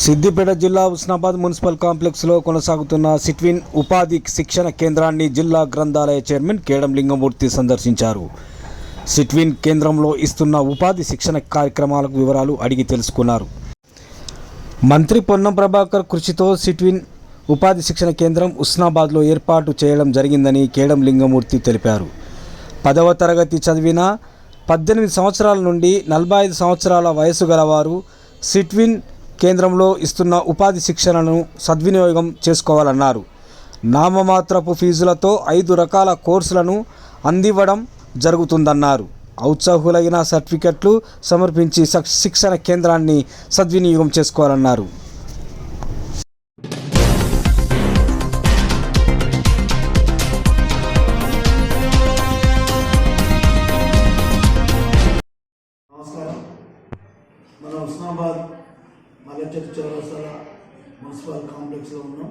సిద్దిపేట జిల్లా ఉస్నాబాద్ మున్సిపల్ కాంప్లెక్స్లో కొనసాగుతున్న సిట్విన్ ఉపాధి శిక్షణ కేంద్రాన్ని జిల్లా గ్రంథాలయ చైర్మన్ కేడం లింగమూర్తి సందర్శించారు. సిట్విన్ కేంద్రంలో ఇస్తున్న ఉపాధి శిక్షణ కార్యక్రమాలకు వివరాలు అడిగి తెలుసుకున్నారు. మంత్రి పొన్నం ప్రభాకర్ కృషితో సిట్విన్ ఉపాధి శిక్షణ కేంద్రం ఉస్నాబాద్లో ఏర్పాటు చేయడం జరిగిందని కేడం లింగమూర్తి తెలిపారు. పదవ తరగతి చదివిన పద్దెనిమిది సంవత్సరాల నుండి నలభై ఐదు సంవత్సరాల వయసు గలవారు సిట్విన్ కేంద్రంలో ఇస్తున్న ఉపాధి శిక్షణను సద్వినియోగం చేసుకోవాలన్నారు. నామమాత్రపు ఫీజులతో ఐదు రకాల కోర్సులను అందివ్వడం జరుగుతుందన్నారు. ఔత్సాహులైన సర్టిఫికెట్లు సమర్పించి శిక్షణ కేంద్రాన్ని సద్వినియోగం చేసుకోవాలన్నారు. మల్లచెట్టు చౌరస్తాల మున్సిపల్ కాంప్లెక్స్లో ఉన్నాం.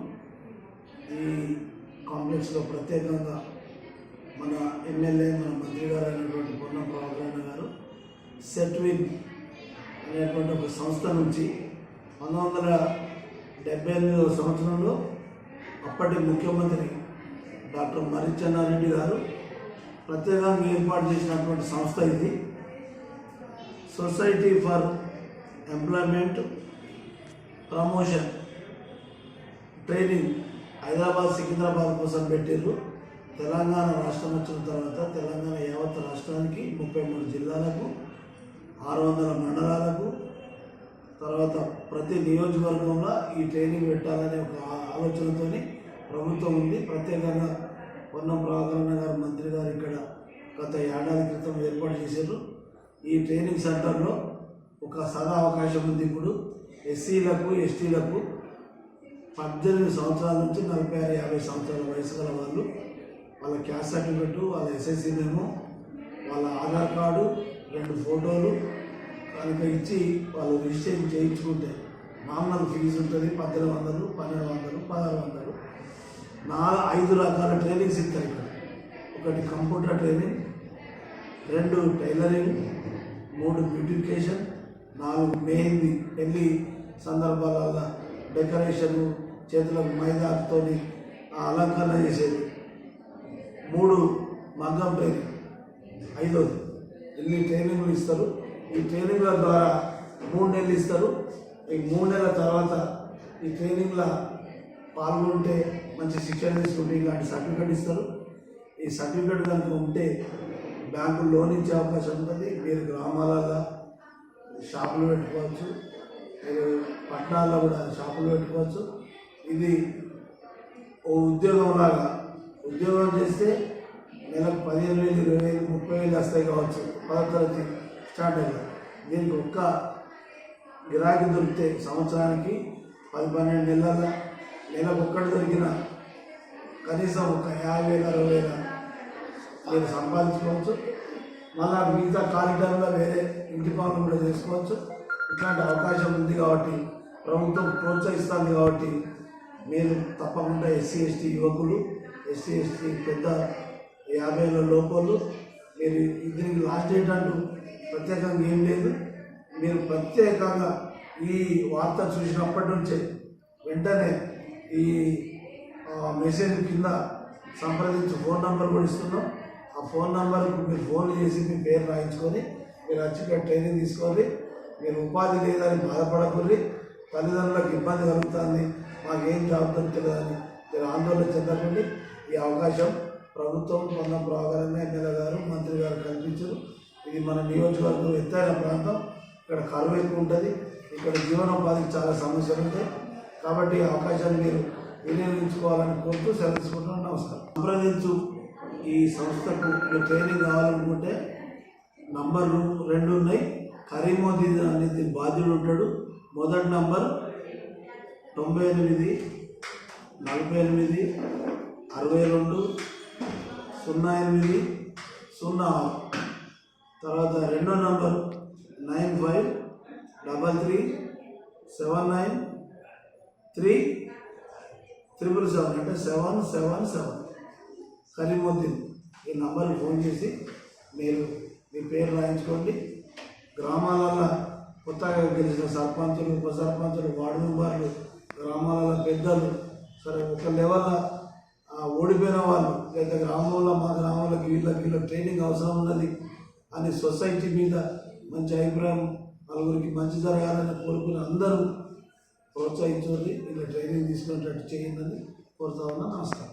ఈ కాంప్లెక్స్లో ప్రత్యేకంగా మన ఎమ్మెల్యే మన మంత్రి గారు అయినటువంటి పొన్నం ప్రభాకరణ గారు సెట్విన్ అనేటువంటి ఒక సంస్థ నుంచి పంతొమ్మిది వందల డెబ్బై ఎనిమిదవ సంవత్సరంలో అప్పటి ముఖ్యమంత్రి డాక్టర్ మర్రి చెన్నారెడ్డి గారు ప్రత్యేకంగా ఏర్పాటు చేసినటువంటి సంస్థ ఇది. Society for employment promotion training Hyderabad Secunderabad కోసం పెట్టిర్రు. తెలంగాణ రాష్ట్రం వచ్చిన తర్వాత తెలంగాణ యావత్ రాష్ట్రానికి ముప్పై మూడు జిల్లాలకు ఆరు వందల మండలాలకు తర్వాత ప్రతి నియోజకవర్గంలో ఈ ట్రైనింగ్ పెట్టాలనే ఒక ఆలోచనతో ఆలోచనతోని ప్రభుత్వం ఉంది. ప్రత్యేకంగా పొన్నం ప్రభాకరణ గారు మంత్రి గారు ఇక్కడ గత ఏడాది క్రితం ఏర్పాటు చేశారు ఈ ట్రైనింగ్ సెంటర్లో ఒక సదా అవకాశం ఉంది ఇప్పుడు. ఎస్సీలకు ఎస్టీలకు పద్దెనిమిది సంవత్సరాల నుంచి నలభై ఆరు యాభై సంవత్సరాల వయసు గల వాళ్ళు వాళ్ళ క్యాస్ట్ సర్టిఫికెట్ వాళ్ళ ఎస్ఎస్సీ మేము వాళ్ళ ఆధార్ కార్డు రెండు ఫోటోలు కనుక ఇచ్చి వాళ్ళు రిజిస్ట్రేషన్ చేయించుకుంటే నామినల్ ఫీజు ఉంటుంది పద్దెనిమిది వందలు పన్నెండు వందలు పదహారు వందలు. నాలుగు ఐదు రకాల ట్రైనింగ్స్ ఇస్తారు ఇక్కడ. ఒకటి కంప్యూటర్ ట్రైనింగ్ రెండు టైలరింగ్ మూడు బ్యూటిఫికేషన్ నాలుగు మెహందీ పెళ్ళి సందర్భాలలో డెకరేషన్ చేతులకు మైదాతో అలంకరణ చేసేది. మూడు మగ్గం ట్రైనింగ్ ఐదోది ఎన్ని ట్రైనింగ్లు ఇస్తారు? ఈ ట్రైనింగ్ల ద్వారా మూడు నెలలు ఇస్తారు. ఈ మూడు నెలల తర్వాత ఈ ట్రైనింగ్ల పాల్గొంటే మంచి శిక్షణ తీసుకుంటే ఇలాంటి సర్టిఫికేట్ ఇస్తారు. ఈ సర్టిఫికేట్ కనుక ఉంటే బ్యాంకు లోన్ ఇచ్చే అవకాశం ఉంటుంది మీరు గ్రామాలలో షాపులు పెట్టుకోవచ్చు. మీరు పట్టణాల్లో కూడా షాపులు పెట్టుకోవచ్చు. ఇది ఓ ఉద్యోగం లాగా ఉద్యోగం చేస్తే నెలకు పదిహేను వేలు ఇరవై వేలు ముప్పై వేలు వస్తాయి కావచ్చు. పదో తరగతి స్టార్ట్ అయ్యారు దీనికి ఒక్క గిరాకీ దొరికితే సంవత్సరానికి పది పన్నెండు నెలల నెలకు ఒక్కటి దొరికిన కనీసం ఒక యాభై వేల అరవై వేల మీరు సంపాదించుకోవచ్చు. మళ్ళా మిగతా ఖాళీ టైంలో వేరే ఇంటి పనులు కూడా చేసుకోవచ్చు. ఇట్లాంటి అవకాశం ఉంది కాబట్టి ప్రభుత్వం ప్రోత్సహిస్తుంది కాబట్టి మీరు తప్పకుండా ఎస్సీ ఎస్టీ యువకులు ఎస్సీ ఎస్టీ పెద్ద యాభై లోపలు మీరు దీనికి లాస్ట్ డేట్ అంటూ ప్రత్యేకంగా ఏం లేదు. మీరు ప్రత్యేకంగా ఈ వార్త చూసినప్పటి నుంచే వెంటనే ఈ మెసేజ్ కింద సంప్రదించి ఫోన్ నంబర్ కూడా ఇస్తున్నాం. ఆ ఫోన్ నెంబర్కి మీరు ఫోన్ చేసి మీ పేరు రాయించుకొని మీరు వచ్చి ఇక్కడ ట్రైనింగ్ తీసుకోవాలి మీరు ఉపాధి లేదని బాధపడకూడదు తల్లిదండ్రులకు ఇబ్బంది కలుగుతుంది. మాకేం జాబ్ దొరుకుతుందని మీరు ఆందోళన చెందకండి. ఈ అవకాశం ప్రభుత్వం పొందం ప్రాధాన్యంగా ఎమ్మెల్యే గారు మంత్రి గారు కల్పించారు. ఇది మన నియోజకవర్గం ఎత్తైన ప్రాంతం. ఇక్కడ కరువు ఎక్కువ ఉంటుంది. ఇక్కడ జీవనోపాధికి చాలా సమస్యలు ఉంటాయి. కాబట్టి ఈ అవకాశాన్ని మీరు వినియోగించుకోవాలని కోరుతూ సెలవు నమస్కారం. సంప్రదించు ఈ సంస్థకు ట్రైనింగ్ కావాలనుకుంటే నంబర్లు రెండు ఉన్నాయి. కరీమోదీన్ అనేది బాధ్యుడు ఉంటాడు. మొదటి నంబర్ తొంభై ఎనిమిది నలభై ఎనిమిది అరవై రెండు సున్నా ఎనిమిది సున్నా ఆరు. తర్వాత రెండో number nine five double three seven nine three triple seven అంటే సెవెన్ సెవెన్ సెవెన్. కరీముద్దీన్ ఈ నంబర్కి ఫోన్ చేసి మీరు మీ పేరు రాయించుకోండి. గ్రామాలలో కొత్తగా గెలిచిన సర్పంచులు ఉప సర్పంచులు వార్డు మెంబర్లు గ్రామాలలో పెద్దలు సరే ఒక లెవెల్లో ఓడిపోయిన వాళ్ళు లేదా గ్రామంలో మా గ్రామాలకు వీళ్ళకి వీళ్ళకి ట్రైనింగ్ అవసరం ఉన్నది అని సొసైటీ మీద మంచి అభిప్రాయం నలుగురికి మంచి జరగాలని కోరుకుని అందరూ ప్రోత్సహించండి. ఇలా ట్రైనింగ్ తీసుకునేటట్టు చేయండి కోరుతా ఉన్నా నమస్కారం.